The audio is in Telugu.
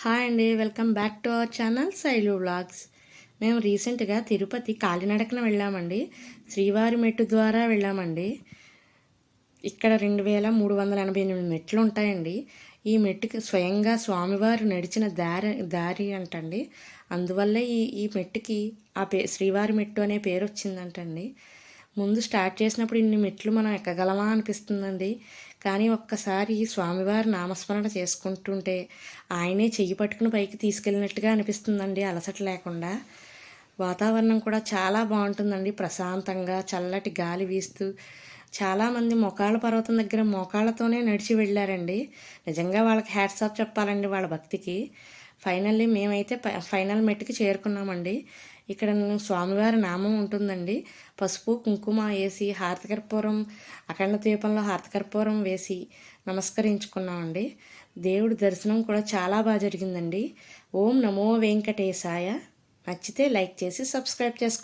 హాయ్ అండి welcome back to our channel Shailu vlogs. మేము రీసెంట్గా తిరుపతి కాలినడకన వెళ్ళామండి. శ్రీవారి మెట్టు ద్వారా వెళ్ళామండి. ఇక్కడ రెండు వేల మూడు వందల ఎనభై ఎనిమిది మెట్లు ఉంటాయండి. ఈ మెట్టుకి స్వయంగా స్వామివారు నడిచిన దారి దారి అంటండి. అందువల్లే ఈ ఈ మెట్టుకి ఆ పే శ్రీవారి మెట్టు అనే పేరు వచ్చిందంటండి ముందు స్టార్ట్ చేసినప్పుడు ఇన్ని మెట్లు మనం ఎక్కగలమా అనిపిస్తుందండి. కానీ ఒక్కసారి స్వామివారి నామస్మరణ చేసుకుంటుంటే ఆయనే చెయ్యి పట్టుకుని పైకి తీసుకెళ్ళినట్టుగా అనిపిస్తుందండి అలసట లేకుండా. వాతావరణం కూడా చాలా బాగుంటుందండి. ప్రశాంతంగా చల్లటి గాలి వీస్తూ చాలామంది మొకాళ్ళ పర్వతం దగ్గర మోకాళ్ళతోనే నడిచి వెళ్ళారండి. నిజంగా వాళ్ళకి హ్యాట్స్ ఆఫ్ చెప్పాలండి వాళ్ళ భక్తికి. ఫైనల్లీ మేమైతే ఫైనల్ మెట్టుకి చేరుకున్నామండి. ఇక్కడ స్వామివారి నామం ఉంటుందండి. పసుపు కుంకుమ వేసి హారతికర్పూరం అఖండ దీపంలో హారతికర్పూరం వేసి నమస్కరించుకున్నామండి. దేవుడి దర్శనం కూడా చాలా బాగా జరిగిందండి. ఓం నమో వెంకటేశాయ. నచ్చితే లైక్ చేసి సబ్స్క్రైబ్ చేసుకోండి.